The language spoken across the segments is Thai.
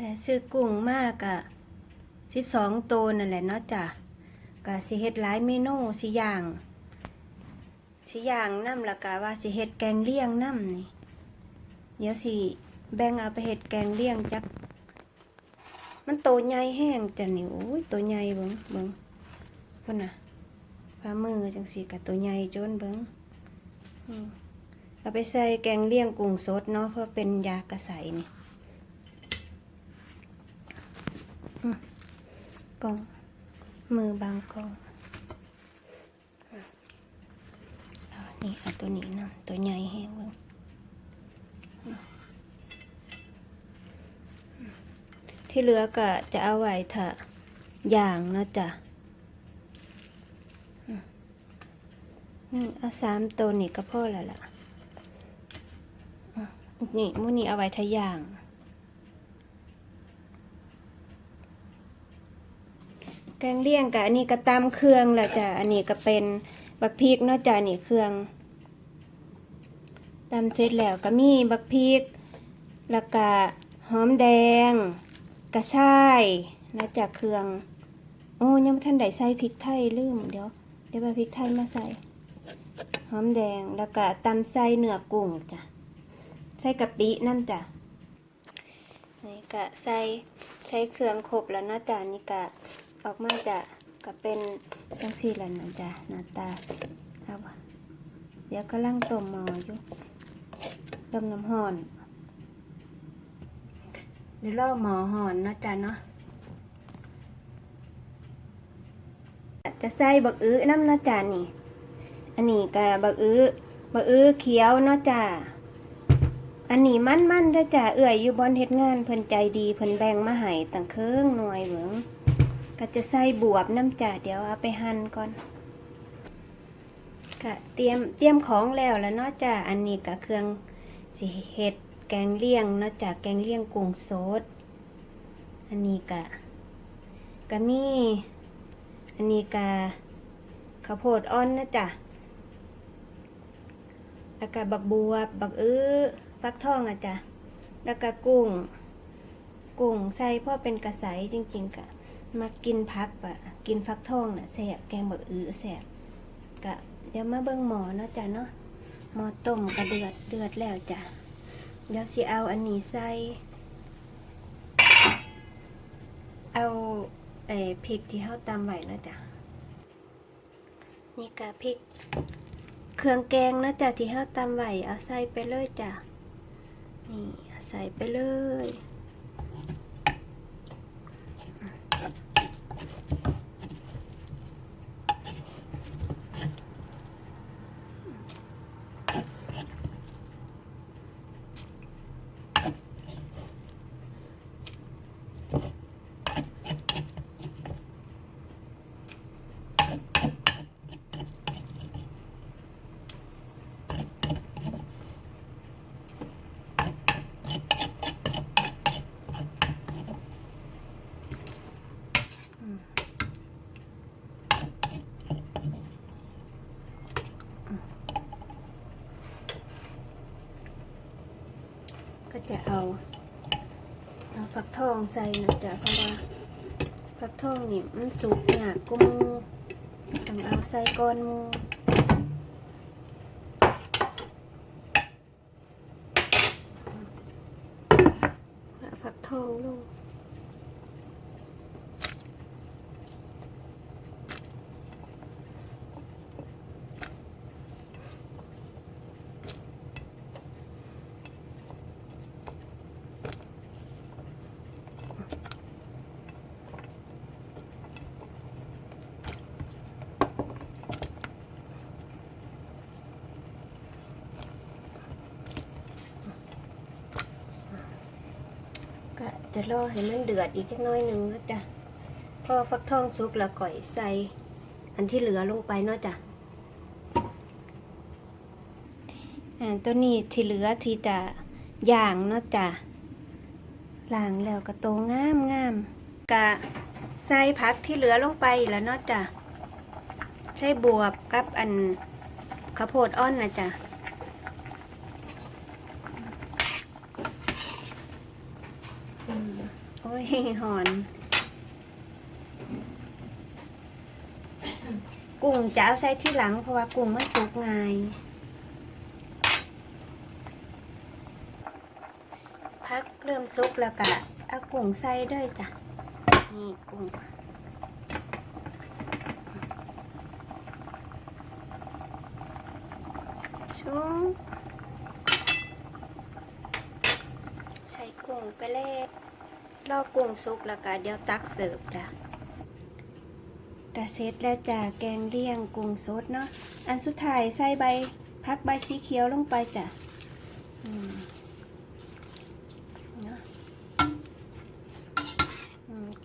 และซื้อกุ้งมากอะสิบสองตัวนั่นแหละเนาะจ้ะกะสิเฮ็ดหลายเมนูสิอย่างสิอย่างน้ำละกะว่าสิเฮ็ดแกงเลี่ยงน้ำนี่เดี๋ยวสิแบ่งเอาไปเฮ็ดแกงเลี่ยงจัก มันโตใหญ่แห้งจ้ะนี่โอ้ยโตใหญ่เบิ่งเบิ่งพุ่นน่ะฝ่ามือจังสีกับตัวใหญ่จนเบิ่งเอาไปใส่แกงเลี่ยงกุ้งสดเนาะเพื่อเป็นยากระใสนี่อืม กล้อง มือบางกล้องนี่เอาตัวนี้นะตัวใหญ่แห้งเบิ่งที่เหลือก็จะเอาไว้ถ้าอย่างนะจ้ะอืมอืมเอาสามตัวนี่ก็พอแล้วล่ะนี่มูนี่เอาไว้ถ้าอย่าง แกงเลี่ยงกับอันนี้ก็ตำเครื่องแหละจ้ะอันนี้ก็เป็นบักพริกเนาะจ้ะนี่เครื่องตำเสร็จแล้วก็มีบักพริก แล้วก็หอมแดง กระชายนะจากเครื่อง โอ้ยังบ่ท่านได้ใส่พริกไทยลืมเดี๋ยวเดี๋ยวไปพริกไทยมาใส่ หอมแดงแล้วก็ตำใส่เนื้อกุ้งจ้ะใส่กะปิน้ำจ้ะนี่ก็ใส่ใส่เครื่องครบแล้วนะจ้ะนี่ก็ ออกมาจะก็เป็นจังซี่แล้วนะจ้ะหน้าตาเอาบ่เดี๋ยวกำลังต้มหม้ออยู่ต้มน้ำห้อนเดี๋ยวรอหมอห่อนนะจ้ะเนาะจะใส่บักอื้อน้ำนะจ้ะนี่ อันนี้ก็บักอื้อบักอื้อเขียวเนาะจ้ะอันนี้มันมันๆเด้อจ้ะเอื่อยอยู่บอนเฮ็ดงานเพิ่นใจดีเพิ่นแบ่งมาให้ตั้งเครื่องหน่วยเบิง ก็จะใส่บวบน้ำจ้ะเดี๋ยวเอาไปหั่นก่อนก็เตรียมเตรียมของแล้วแล้วเนาะจ้ะอันนี้ก็เครื่องสิเฮ็ดแกงเลี่ยงเนาะจากแกงเลี่ยงกุ้งสดอันนี้กะกะมีอันนี้กะข้าวโพดอ่อนนะจ๊ะแล้วก็บักบัวบักอื้อฟักทองอะจ้ะแล้วก็กุ้ง กุ้งใส่พ่อเป็นกระใสจริงๆกะ มากินพักปะกินฟักทองน่ะแสบแกงบักอื้อแสบกะเดี๋ยวมาเบิ่งหมอเนาะจ้ะเนาะหมอต้มกระเดือดเดือดแล้วจ้ะเดี๋ยวสิเอาอันนี้ใส่เอาไอ้พริกที่เฮาตำไว้นะจ๊ะนี่กะพริก เครื่องแกงนะจ๊ะที่เฮาตำไว้เอาใส่ไปเลยจ้ะนี่ใส่ไปเลย ก็จะ เอาเอาฟักทองใส่นะจ๊ะเพราะว่าฟักทองนี่มันสุกหนักกุ้งต้องเอาใส่ก้อนมูเอาฟักทองลง ก็จะรอให้มันเดือดอีกจักน้อยหนึ่งนะจ๊ะพอฟักทองสุกแล้วก่อยใส่อันที่เหลือลงไปเนาะจ้ะอ่าตัวนี้ที่เหลือที่จะย่างเนาะจ้ะล้างแล้วก็โตงามงามกะใส่ผักที่เหลือลงไปแล้วเนาะจ้ะใส่บวบกับอันข้าวโพดอ่อนนะจ้ะ อืม โอ้ ยหอน กุ้งจะเอาใส่ที่หลังเพราะว่ากุ้งมันสุกง่ายพักเริ่มสุกแล้วก็เอากุ้งใส่ด้วยจ้ะ นี่กุ้งชุงใส่กุ้งไปเลย รอกุ้งสุกแล้วก็เดี๋ยวตักเสิร์ฟจ้ะกะเสร็จแล้วจ้ะแกงเลี่ยงกุ้งสดเนาะอันสุดท้ายใส่ใบพักใบสีเขียวลงไปจ้ะ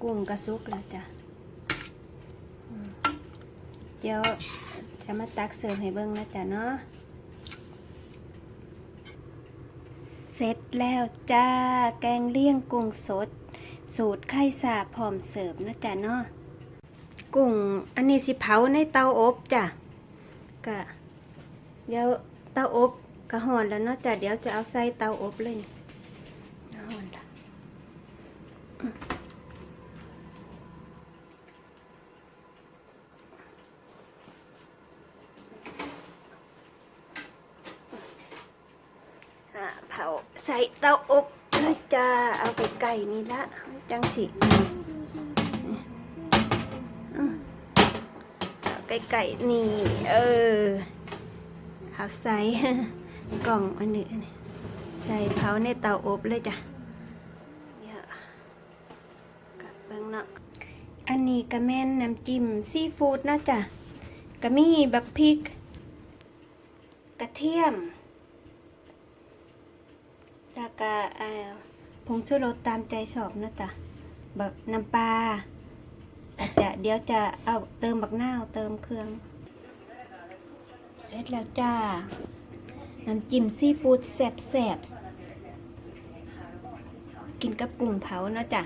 กุ้งกระซุกแล้วจ้ะเดี๋ยวจะมาตักเสิร์ฟให้เบิ่งนะจ๊ะเนาะเสร็จแล้วจ้า แกงเลี่ยงกุ้งสด สูตรไข่สาพร้อมเสิร์ฟนะจ๊ะเนาะกุ้งอันนี้สิเผาในเตาอบจ้ะกะเดี๋ยวเตาอบกะห่อนแล้วเนาะจ้ะเดี๋ยวจะเอาใส่เตาอบเลยห่อนละอืมอ่าเผาใส่เตาอบเลยจ้าเอาไปไก่นี่ละ จังสิไก่ไก่นี่ เออเอาใส่กล่องอันนี้อใส่เผาในเตาอบเลยจ้ะเนี่ยกับเบิ่งเนาะอันนี้ก็แม่นน้ำจิ้มซีฟู้ดนาะจ้ะก็มีบักพริก กระเทียม แล้วก็อ่า งชูรสตามใจชอบนะจ้ะแบบน้ำปลาอาจจะเดี๋ยวจะเอาเติมบักนาวเติมเครื่อง เสร็จแล้วจ้า น้ำจิ้มซีฟู้ดแซ่บแซ่บๆ กินกับกุ้งเผาเนาะจ้ะ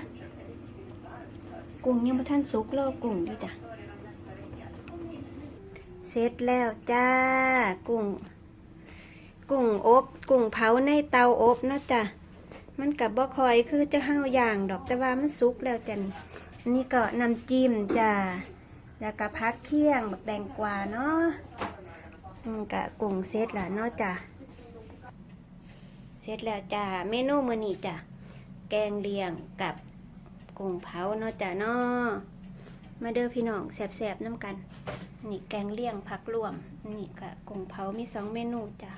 กุ้งยังไม่ทันสุกรอกุ้งอยู่จ้ะ เสร็จแล้วจ้า กุ้ง กุ้งอบ กุ้งเผาในเตาอบเนาะจ้ะ มันกับบ่คอยคือจะห้าวอย่างดอกแต่ว่ามันสุกแล้วจะนี่นนี่ก็น้ำจิ้มจ้าแล้วก็พักเคี่ยงบักแดงกวาเนาะอืมกะกุ้งเสร็จแล้วเนาะจ้ะเสร็จแล้วจ้าเมนูมื้อนี้จ้ะแกงเลียงกับกุ้งเผาเนาะจ้ะเนาะมาเด้อพี่น้องแซ่บๆน้ำกัน นี่แกงเลี่ยงผักรวม นี่กะกุ้งเผามีสองเมนูจ้ะ